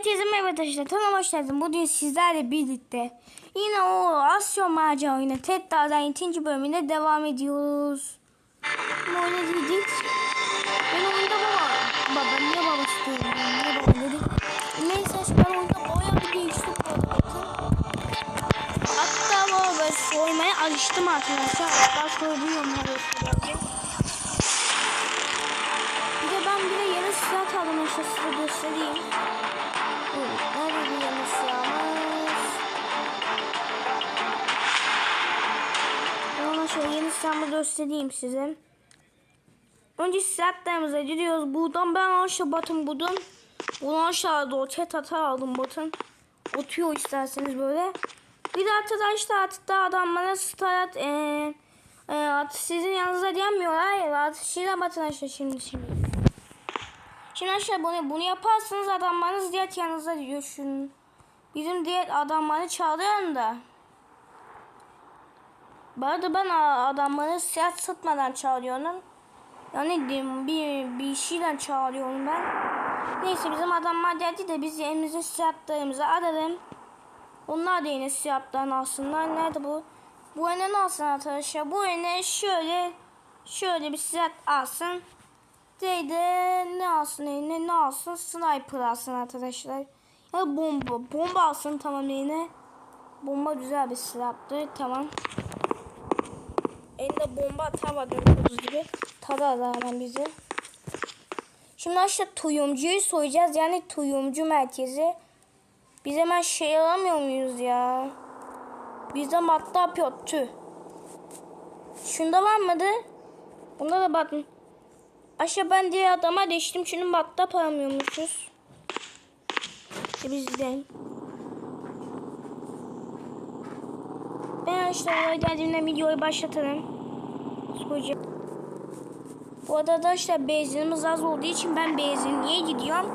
Herkese merhaba arkadaşlar. Tanrım hoş geldin. Bugün sizlerle birlikte yine o Asya macera oyunu Ted Dağ'dan ikinci bölümüne devam ediyoruz. Oyunu dedik. Ben oyunda baba. Baba niye baba istiyorum? ben? Niye baba dedik. Neyse ben oyunda bayağı bir değiştim. Bakın. Hatta baba ben soymaya alıştım arkadaşlar. Hatta soyuluyorum. Bir de ben bir de yeni silah aldım. Size göstereyim. Yeni silahımı göstereyim size. Önce silahlarımıza gidiyoruz. Buradan ben aşağı batın buradan. Bunu aşağıda o chat hata aldım batın. Otuyor isterseniz böyle. Bir de arkadaşlar artık da adamlara start eee e, artık sizin yanınıza gelmiyorlar ya artık şeyler batın aşağı şimdi şimdi. Şimdi aşağı bunu, bunu yaparsanız adamlarınız diğer yanınıza diyor şunu. Bizim diğer adamları çağırıyorum da. Bu arada ben adamları silah sıtmadan çağırıyorum. Yani bir, bir şeyle çağırıyorum ben. Neyse bizim adamlar geldi de biz elimize silahlarımızı alalım. Onlar da yine silahlarını alsınlar. Nerede bu? Bu eline ne alsın arkadaşlar? Bu eline şöyle şöyle bir silah alsın. Deyde ne alsın eline ne alsın sniper alsın arkadaşlar. Ya bomba bomba alsın tamam eline. Bomba güzel bir silahtı tamam. Elinde bomba atamadım kız gibi. Tarar hemen bizi. Şimdi aşağı tuyumcuyu soyacağız yani tuyumcu merkezi. Biz hemen şey alamıyor muyuz ya? Bizde yapıyor tüh. Şunda var mıydı? Bunda da bakın. Aşağı ben diye adama değiştim. Şunu madde paramıyormuşuz. İşte bizden. Ben işte oraya geldiğimde videoyu başlatalım. Soyacağım. Bu arada arkadaşlar benzinimiz az olduğu için ben benzinliğe gidiyorum.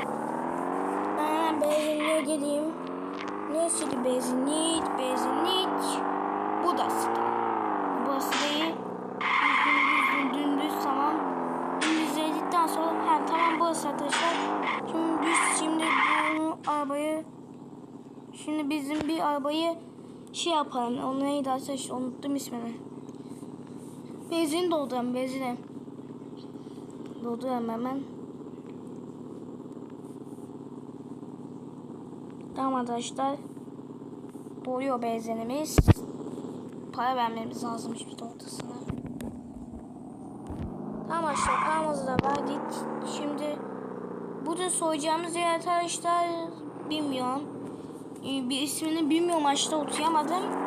Ben benzinliğe geleyim. Neresiydi benzinlik? Benzinlik. Bu da site. Burası değil. Düz, düz, düz, düz, tamam. Dümdüz edildikten sonra ha, tamam burası arkadaşlar. Şimdi biz şimdi bunu arabayı şimdi bizim bir arabayı şey yapalım. Onu neydi arkadaşlar unuttum ismini. Benzin dolduram benzine. Dolduram hemen. Tamam arkadaşlar. Doluyor benzinimiz. Para vermemiz lazımmış bir de ortasına. Tamam arkadaşlar paramızı da verdik. Şimdi bugün soyacağımız yer arkadaşlar bilmiyorum. Ee, Bir ismini bilmiyorum açta okuyamadım.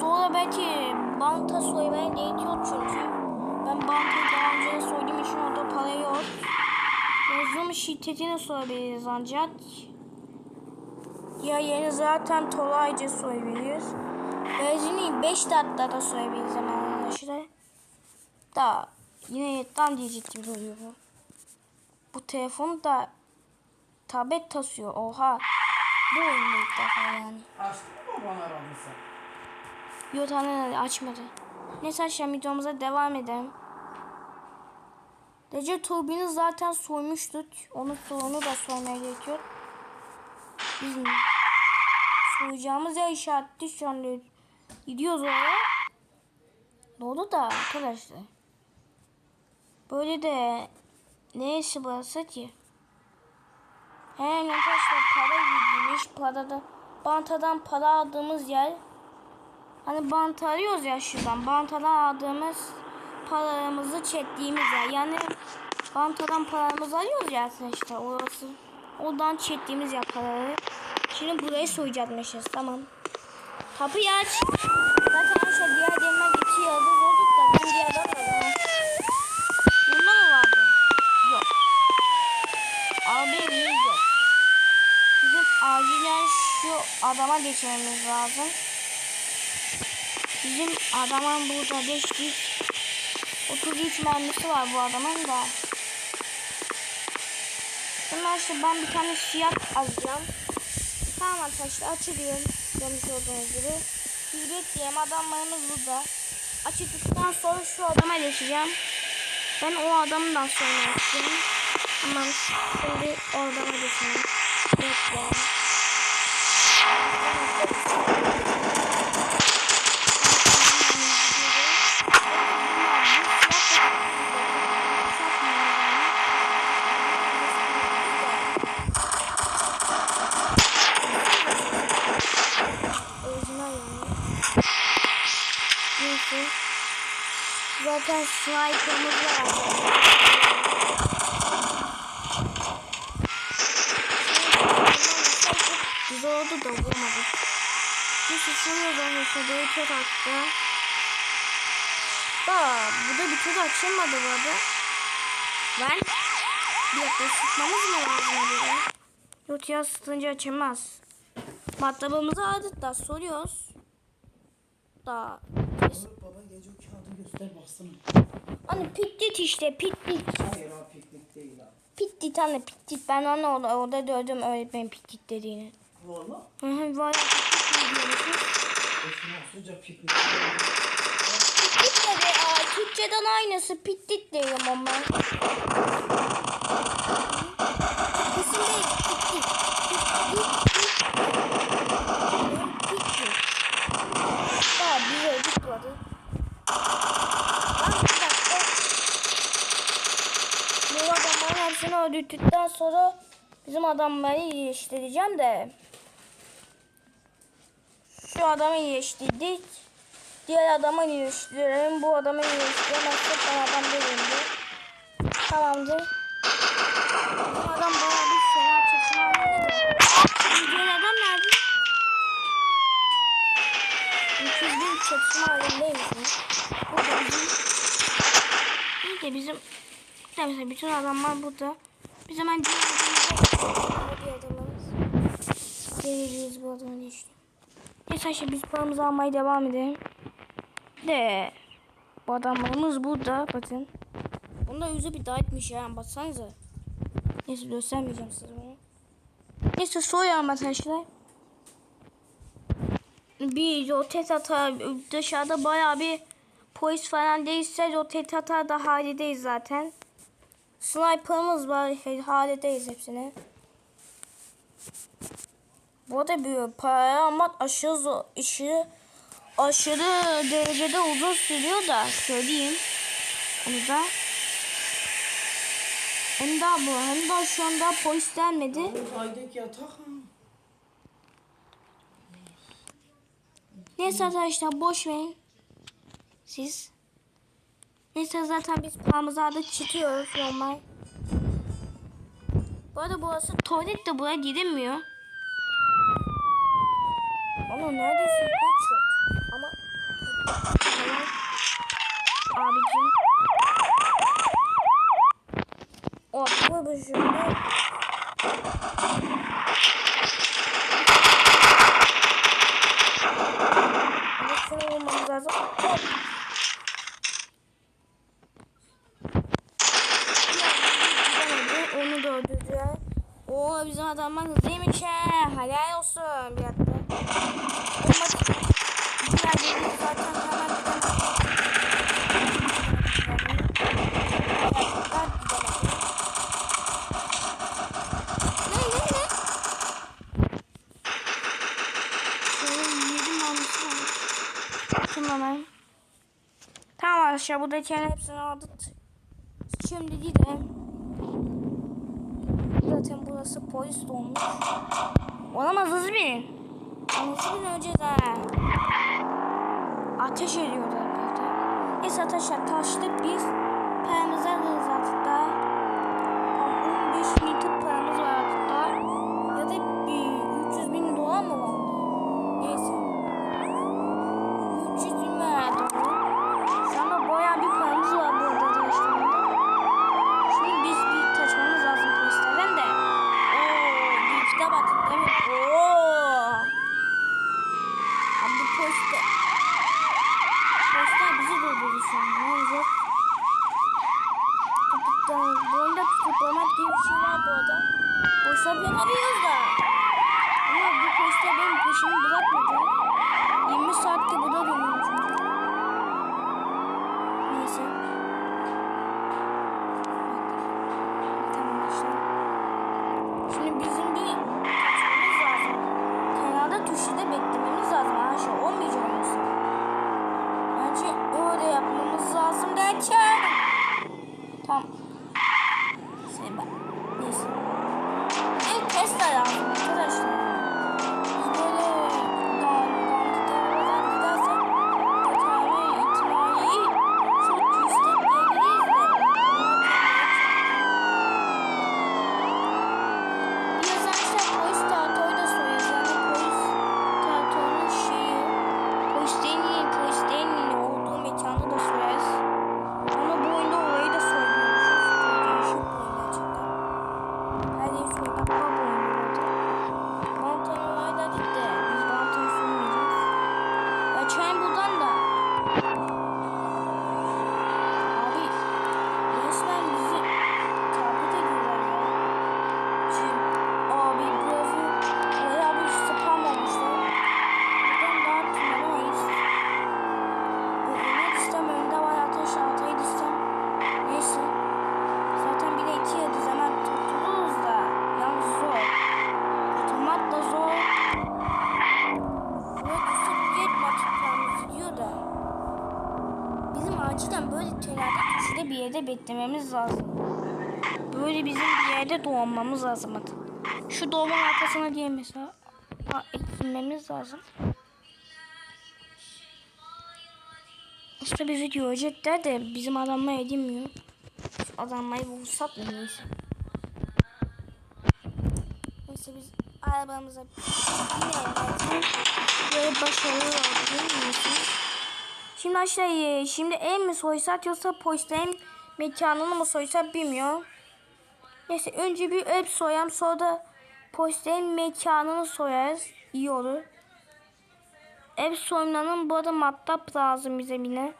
Sonra belki banka soymaya gerekiyor çünkü. Ben bankayı daha önce soyduğum için orada para yok. Yazılım şirketine sorabiliriz ancak. Ya yeni zaten kolayca soyabiliriz. Benzini 5 dakikada soyabiliriz hemen arkadaşlar. Da yine yetten diyecek oluyor bu. Bu telefon da tablet tasıyor. Oha. Bu oyunda ilk defa yani. Açtın mı bana aradın Yok tane açmadı. Neyse aşağı videomuza devam edelim. Recep Turbin'i zaten soymuştuk. Onun sorunu da soymaya gerekiyor. Biz soyacağımız yer işaretli şu anda gidiyoruz oraya. Ne oldu da arkadaşlar? Böyle de neyse burası ki? He arkadaşlar para gidiymiş. Parada bantadan para aldığımız yer. Hani bant arıyoruz ya şuradan. Bantadan aldığımız paramızı çektiğimiz yer. Yani bantadan paramızı alıyoruz ya işte orası. Oradan çektiğimiz yer paraları. Şimdi burayı soyacakmışız. Tamam. Kapıyı aç. Zaten işte diğer yerden iki yıldız olduk da ben diğer adam var. Bunda mı vardı? Yok. Abi yok. Bizim acilen şu adama geçmemiz lazım. Bizim adamın burada 500 33 mermisi var bu adamın da. Bundan sonra ben bir tane fiyat alacağım. Tamam arkadaşlar açılıyorum. Görmüş olduğunuz gibi. Biz bekleyelim adamlarımız burada. Açıldıktan sonra şu adama geçeceğim. Ben o adamdan sonra istiyorum. Tamam şimdi o adama geçelim. Bekle. Orijinal yani. Neyse. Zaten sniper'ımız var. Güzel oldu da vurmadık. Neyse da mesela çok attı. Da burada bir tur açılmadı bu arada. Ben bir dakika sıkmamız mı lazım acaba? Yok ya sıkınca açılmaz. Matlabımızı da soruyoruz. Da gece o kağıdı göster baksana. Hani pittit işte pittit. Hayır ha piknik değil ha. Pittit anne pittit. Ben onu orada, orada gördüm öğretmenin pittit dediğini. Valla. Hı hı var olsunca piknik. Dedi. Aa, Türkçeden aynısı pittit diyorum ama ben. Kesin değil pittit. Pittit. Pittit. Daha bir öldük bu arada. Lan bir dakika. Bu hepsini öldürdükten sonra bizim adamları iyileştireceğim de. Şu adamı iyileştirdik. Diğer adamı iyileştirelim. Bu adamı iyileştiremezsek ben adam değilim de. Tamamdır. Bu adam bayağı bir halinde de. Diğer adam nerede? 300 bin çatışma halindeymiş. Bu da bizim... İyi de bizim... Mesela bütün adamlar burada. Biz hemen diğer adamlarımız. Geleceğiz bu adamın işte. Neyse şimdi biz paramızı almaya devam edelim. De bu adamlarımız burada bakın. Bunda yüzü bir daha etmiş ya baksanıza. Neyse göstermeyeceğim size bunu. Neyse soyalım arkadaşlar. Bir rotet atar dışarıda bayağı bir polis falan değilse rotet atar da halideyiz zaten. Sniper'ımız var halideyiz hepsini. Bu arada bir para ama aşırı zor, aşırı, aşırı derecede uzun sürüyor da söyleyeyim. Onu da. Hem daha bu hem daha şu anda polis gelmedi. Bu aydaki yatak. Neyse arkadaşlar boş verin. Siz. Neyse zaten biz aldık çıkıyoruz normal. Bu arada burası tuvalet de buraya gidilmiyor. Ama neredesin Patrick? Ama. Abicim. O bu bu şöyle. Ama şunu vurmamız lazım. Hop. Gidemedi, Onu da öldürdüler. Oo bizim adamlar hızlıymış he. Helal olsun bir dakika. Tamam arkadaşlar buradakilerin hepsini aldık. Şimdi gidelim. Burası polis dolmuş. Olamaz hızlı bir. Hızlı bir öleceğiz ha. Ateş ediyorlar burada. Neyse arkadaşlar taştık biz. Alırız artık daha. Yerde beklememiz lazım. Böyle bizim bir yerde doğmamız lazım. Şu doğumun arkasına diye mesela ha, ekilmemiz lazım. İşte bizi görecekler de bizim adamlar edinmiyor. Şu adamları bulsak mı neyse. Neyse biz arabamıza. Böyle başarılı oldu. Şimdi aşağıya şimdi ev mi soysak yoksa polislerin mekanını mı soysak bilmiyorum. Neyse önce bir ev soyalım sonra da polislerin mekanını soyarız. İyi olur. Ev soymanın bu arada mattap lazım bize yine.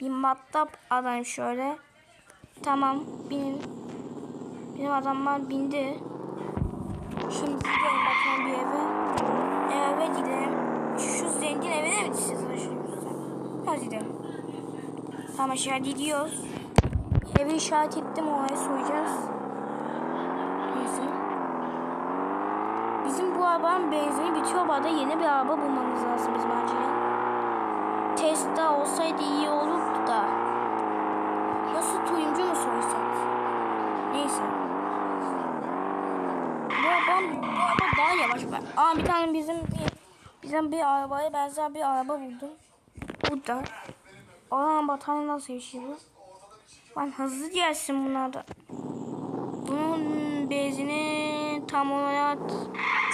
Bir mattap alayım şöyle. Tamam binin. Bizim adamlar bindi. Şimdi gidelim bakalım bir eve. Eve gidelim. Şu zengin evine mi gideceğiz? Hadi gidelim. Tamam aşağı gidiyoruz. Evi işaret ettim oraya soyacağız. Neyse. Bizim bu arabanın benzini bitiyor. Bu arada yeni bir araba bulmamız lazım bizim acilen. Tesla olsaydı iyi olurdu da. Nasıl tuyumcu mu soysak? Neyse. Bu araba, bu araba daha yavaş. Ben, aa bir tane bizim bizim bir arabaya benzer bir araba buldum. Burada. Aa batarya nasıl yaşıyor Ben hızlı gelsin bunlar da. Bunun benzini tam olarak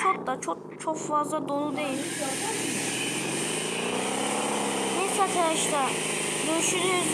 çok da çok çok fazla dolu değil. Neyse arkadaşlar görüşürüz.